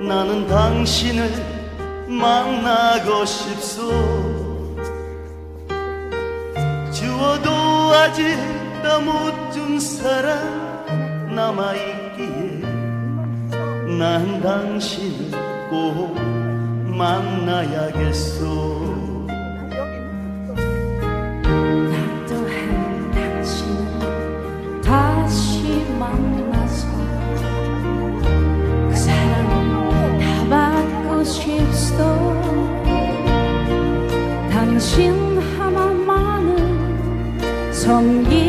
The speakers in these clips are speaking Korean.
나는 당신을 만나고 싶소. 주어도 아직도 못준 사랑 남아있기에 난 당신을 꼭 만나야겠소. 从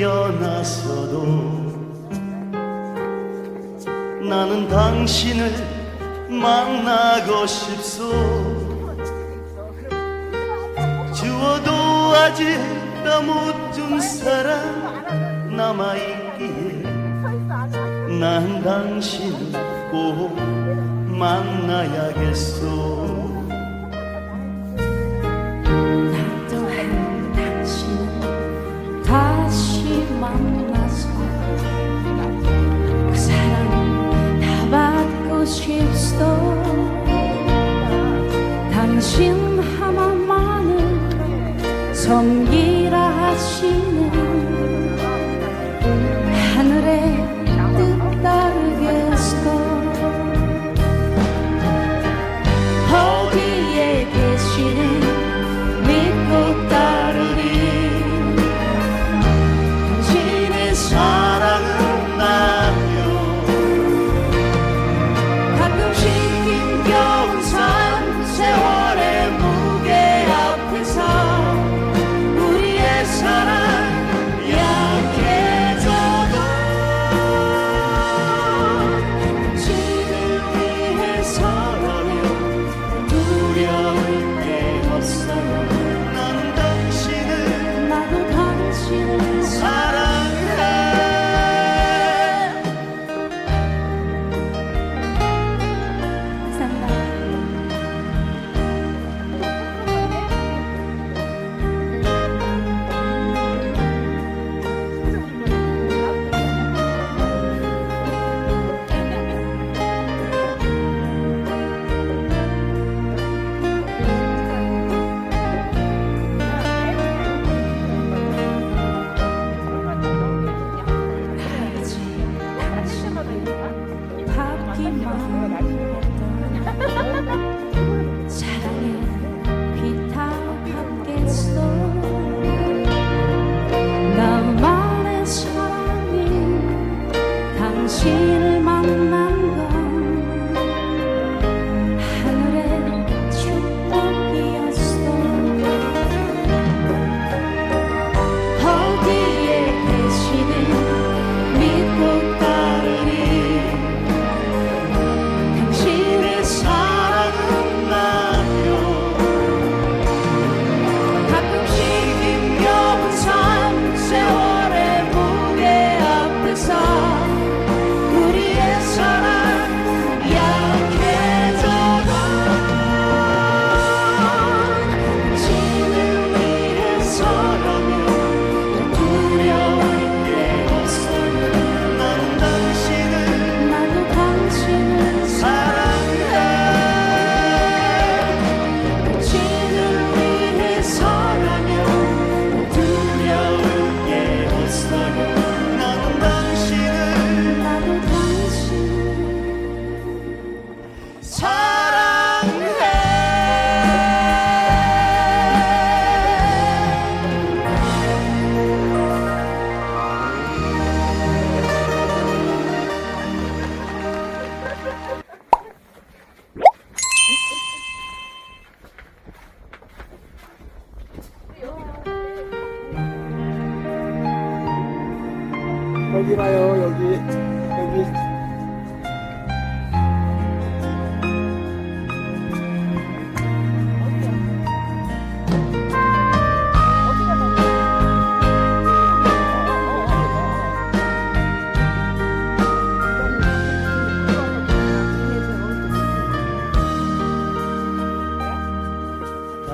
태어났어도 나는 당신을 만나고 싶소. 주어도 아직 다못준 사랑 남아있기에 난 당신을 꼭 만나야겠소. 섬기라 하시는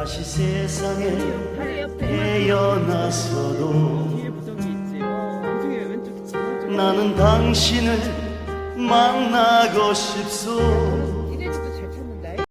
다시 세상에 태어나서도 나는 당신을 만나고 싶소